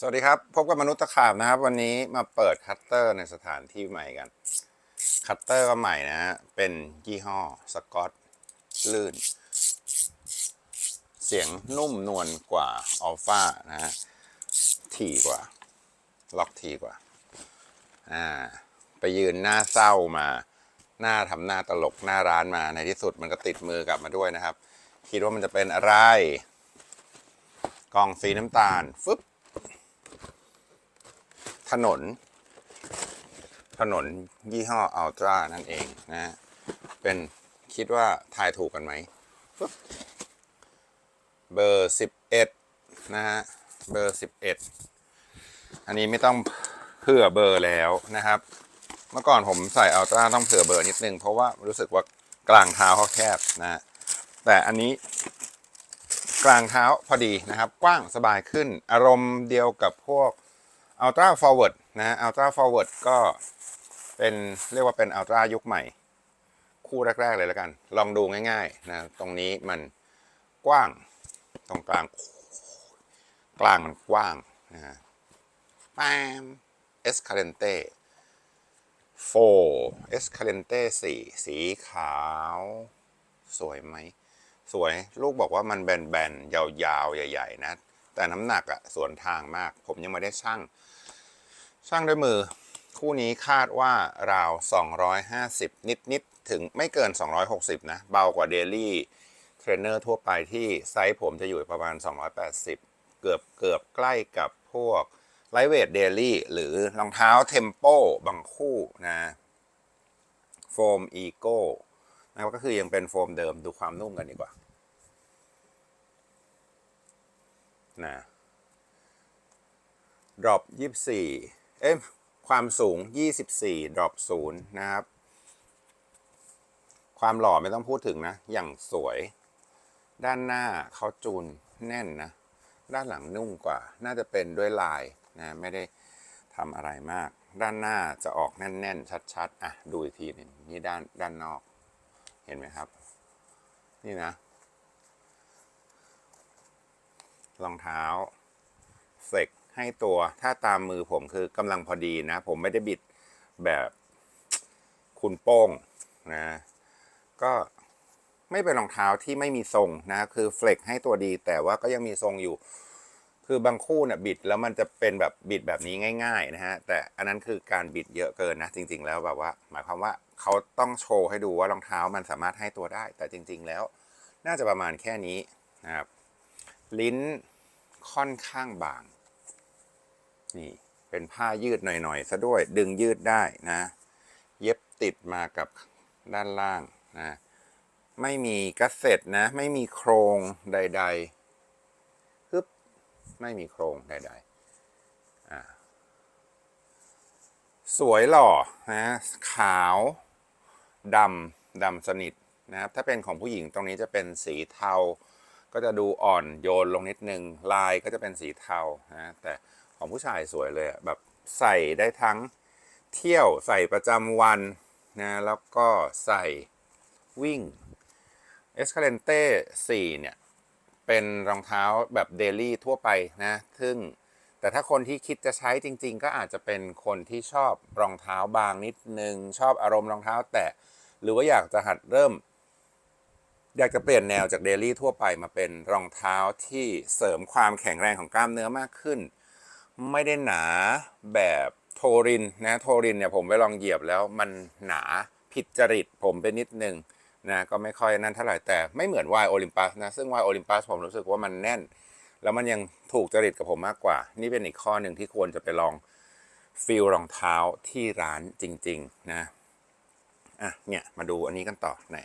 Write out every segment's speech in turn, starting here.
สวัสดีครับ พบกับมนุษย์ตะขาบนะครับ วันนี้มาเปิดคัตเตอร์ในสถานที่ใหม่กัน คัตเตอร์ก็ใหม่นะฮะเป็นยี่ห้อสกอตลื่น เสียงนุ่มนวลกว่าอัลฟานะฮะถี่กว่า ล็อกถี่กว่า อ่า ไปยืนหน้าเศร้ามา หน้าทำหน้าตลกหน้าร้านมาในที่สุดมันก็ติดมือกลับมาด้วยนะครับ คิดว่ามันจะเป็นอะไร กล่องสีน้ำตาลฟึบ ถนน ถนนยี่ห้ออัลตร้านั่นเองนะ เป็นคิดว่าทายถูกกันไหม เบอร์สิบเอ็ดนะฮะ เบอร์สิบเอ็ดอันนี้ไม่ต้องเผื่อเบอร์แล้วนะครับ เมื่อก่อนผมใส่อัลตร้าต้องเผื่อเบอร์นิดนึง เพราะว่ารู้สึกว่ากลางเท้าเขาแคบนะ แต่อันนี้กลางเท้าพอดีนะครับ กว้างสบายขึ้น อารมณ์เดียวกับพวก Ultra Forward นะ Ultra Forward ก็เป็นเรียกว่าเป็น Ultra ยุคใหม่ คู่แรก ๆ เลยแล้วกัน ลองดูง่ายๆนะตรงนี้มันกว้างตรงกลาง กลางมันกว้างนะปามเอสคาเลนเต้โฟเอสคาเลนเต้สีสีขาว สวยไหม สวยลูกบอกว่ามันแบนๆ ยาวๆ ใหญ่ ๆ นะ แต่น้ำหนักอะส่วนทางมาก ผมยังไม่ได้ช่างช่างด้วยมือ คู่นี้คาดว่าราว 250 นิดๆถึงไม่เกิน 260 นะ เบากว่าเดลี่เทรนเนอร์ทั่วไปที่ไซส์ผมจะอยู่ประมาณ 280 เกือบเกือบใกล้กับพวกไลท์เวทเดลี่หรือรองเท้าเทมโปบางคู่นะโฟมอีโก้นะครับก็คือยังเป็นโฟมเดิมดูความนุ่มกันดีกว่า นะดรอปยี่สี่เอ้ยความสูง 24ดรอปศูนย์นะครับ ความหล่อไม่ต้องพูดถึงนะ อย่างสวย ด้านหน้าเขาจูนแน่นนะ ด้านหลังนุ่มกว่า น่าจะเป็นด้วยลายนะ ไม่ได้ทำอะไรมาก ด้านหน้าจะออกแน่น ๆ ชัด ๆ อะ ดูอีกทีหนึงนี่ด้านด้านนอก เห็นไหมครับ นี่นะ รองเท้าเฟกให้ตัวถ้าตามมือผมคือกำลังพอดีนะ ผมไม่ได้บิดแบบคุณโป้งนะก็ไม่เป็นรองเท้าที่ไม่มีทรงนะคือเฟล็กให้ตัวดีแต่ว่าก็ยังมีทรงอยู่ คือบางคู่เนี่ยบิดแล้วมันจะเป็นแบบบิดแบบนี้ง่าย ๆ นะฮะ แต่อันนั้นคือการบิดเยอะเกินนะ จริง ๆ แล้วแบบว่า หมายความว่าเขาต้องโชว์ให้ดูว่ารองเท้ามันสามารถให้ตัวได้ แต่จริง ๆ แล้ว น่าจะประมาณแค่นี้นะครับ ลิ้นค่อนข้างบาง นี่เป็นผ้ายืดหน่อยๆซะด้วยดึงยืดได้นะ เย็บติดมากับด้านล่างนะไม่มีกัสเซ็ตนะ ไม่มีโครงใดๆฮึบไม่มีโครงใดๆอ่าสวยหล่อนะขาวดำดำสนิทนะครับถ้าเป็นของผู้หญิงตรงนี้จะเป็นสีเทา ก็จะดูอ่อนโยนลงนิดนึง ลายก็จะเป็นสีเทานะแต่ของผู้ชายสวยเลยอะแบบใส่ได้ทั้งเที่ยวใส่ประจำวันนะแล้วก็ใส่วิ่ง e s c a l e n t e 4เนี่ย เป็นรองเท้าแบบเดลี่ทั่วไปนะ ซึ่งแต่ถ้าคนที่คิดจะใช้จริง ๆ ก็อาจจะเป็นคนที่ชอบรองเท้าบางนิดนึง ชอบอารมณ์รองเท้าแตะหรือว่าอยากจะหัดเริ่ม อยากจะเปลี่ยนแนวจากเดลี่ทั่วไปมาเป็นรองเท้าที่เสริมความแข็งแรงของกล้ามเนื้อมากขึ้น ไม่ได้หนาแบบโทรินนะโทรินเนี่ยผมไปลองเหยียบแล้วมันหนาผิดจริตผมไปนิดนึงนะก็ไม่ค่อยนั่นเท่าไหร่แต่ไม่เหมือนวายโอลิมปัสนะซึ่งวายโอลิมปัสผมรู้สึกว่ามันแน่น แล้วมันยังถูกจริตกับผมมากกว่า นี่เป็นอีกข้อหนึ่งที่ควรจะไปลองฟิลรองเท้าที่ร้านจริง ๆ นะอะเนี่ยมาดูอันนี้กันต่อไหน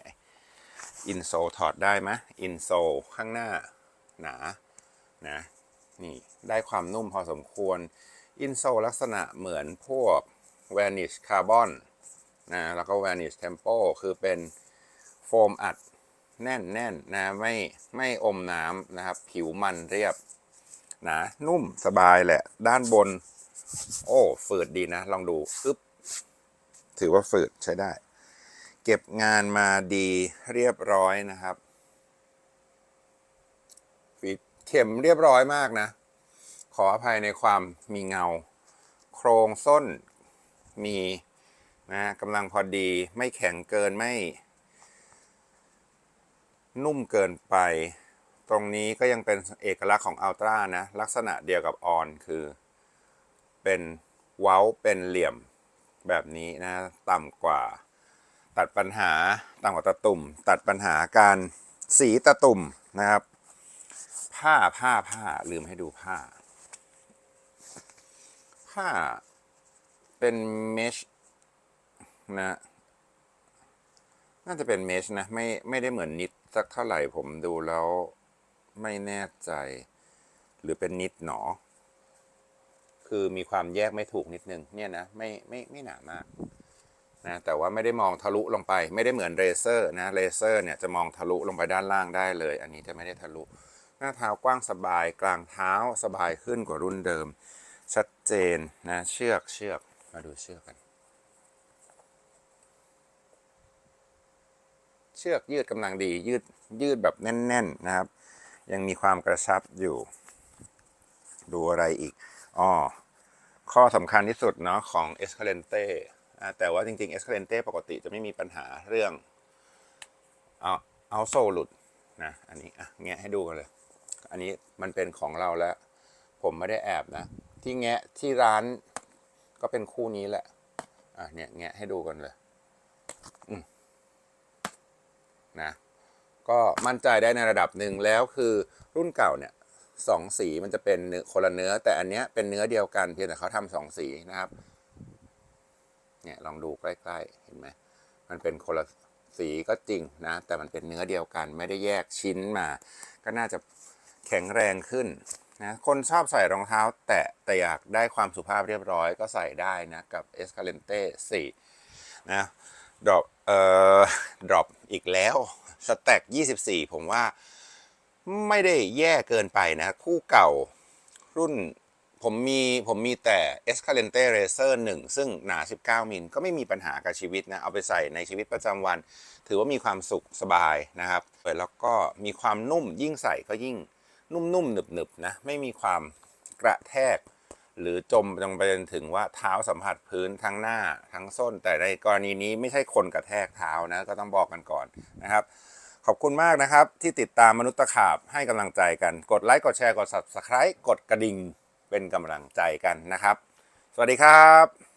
อินโซถอดได้ไหมอินโซข้างหน้าหนานะนี่ได้ความนุ่มพอสมควร อินโซลักษณะเหมือนพวก Vanish Carbon นะแล้วก็ Vanish Tempo คือเป็นโฟมอัดแน่นแน่นนะไม่ไม่อมน้ำนะครับ ผิวมันเรียบหนะนุ่มสบายแหละ ด้านบน โอ้ฝืดดีนะ ลองดูอึ๊บถือว่าฝืดใช้ได้ เก็บงานมาดีเรียบร้อยนะครับฟีดเข็มเรียบร้อยมากนะ ขออภัยในความมีเงา โครงส้นมีนะกำลังพอดีไม่แข็งเกินไม่ นุ่มเกินไป ตรงนี้ก็ยังเป็นเอกลักษณ์ของอัลตร้านะ ลักษณะเดียวกับออนคือ เป็นเว้าเป็นเหลี่ยมแบบนี้นะ ต่ำกว่า ตัดปัญหาต่ำกว่าตะตุ่ม ตัดปัญหาการสีตะตุ่มนะครับ ผ้าผ้าผ้าลืมให้ดูผ้า ผ้าเป็นเมชนะน่าจะเป็นเมชนะไม่ไม่ได้เหมือนนิดสักเท่าไหร่ผมดูแล้วไม่แน่ใจ หรือเป็นนิดหนอ คือมีความแยกไม่ถูกนิดนึงเนี่ยนะ ไม่ไม่ไม่หนามาก นะแต่ว่าไม่ได้มองทะลุลงไป ไม่ได้เหมือนเรเซอร์นะเรเซอร์เนี่ยจะมองทะลุลงไปด้านล่างได้เลย อันนี้จะไม่ได้ทะลุ หน้าเท้ากว้างสบายกลางเท้าสบายขึ้นกว่ารุ่นเดิม ชัดเจนนะเชือกเชือกมาดูเชือกกัน เชือกยืดกำลังดียืดยืดแบบแน่น ๆนะครับ ยังมีความกระชับอยู่ ดูอะไรอีกอ๋อข้อสำคัญที่สุดเนาะของ e แต่ว่าจริงๆ e s c a l e n t e ปกติจะไม่มีปัญหาเรื่องเอาเอาโซหลุดนะอันนี้อะแงะให้ดูกันเลย อันนี้มันเป็นของเราแล้ว ผมไม่ได้แอบนะ ที่แงะที่ร้านก็เป็นคู่นี้แหละอะเนี่ยแงะให้ดูกันเลยนะก็มั่นใจได้ในระดับหนึ่งแล้วคือรุ่นเก่าเนี่ยสองสีมันจะเป็นคนละเนื้อ แต่อันเนี้ยเป็นเนื้อเดียวกันเพียงแต่เขาทำสองสีนะครับ เนี่ยลองดูใกล้ๆ เห็นไหมมันเป็นคนละสีก็จริงนะ แต่มันเป็นเนื้อเดียวกันไม่ได้แยกชิ้นมา ก็น่าจะแข็งแรงขึ้นนะคนชอบใส่รองเท้า แตะแต่อยากได้ความสุภาพเรียบร้อยก็ใส่ได้นะ กับ Escalente 4นะดรอปเอ่อดรอปอีกแล้วสแต็ก24 ผมว่าไม่ได้แย่เกินไปนะ คู่เก่ารุ่น ผมมีผมมีแต่ Escalente Racer 1 ซึ่งหนา 19 มิลก็ไม่มีปัญหากับชีวิตนะ เอาไปใส่ในชีวิตประจำวัน ถือว่ามีความสุขสบายนะครับแล้วก็มีความนุ่มยิ่งใส่ก็ยิ่งนุ่มๆหนึบๆนะ ไม่มีความกระแทก หรือจมจงไปจนถึงว่าเท้าสัมผัสพื้นทั้งหน้าทั้งส้น แต่ในกรณีนี้ไม่ใช่คนกระแทกเท้านะ ก็ต้องบอกกันก่อนนะครับขอบคุณมากนะครับ ที่ติดตามมนุษย์ตะขาบให้กำลังใจกัน กดไลค์ กดแชร์ กด subscribe กดกระดิ่ง เป็นกำลังใจกันนะครับ สวัสดีครับ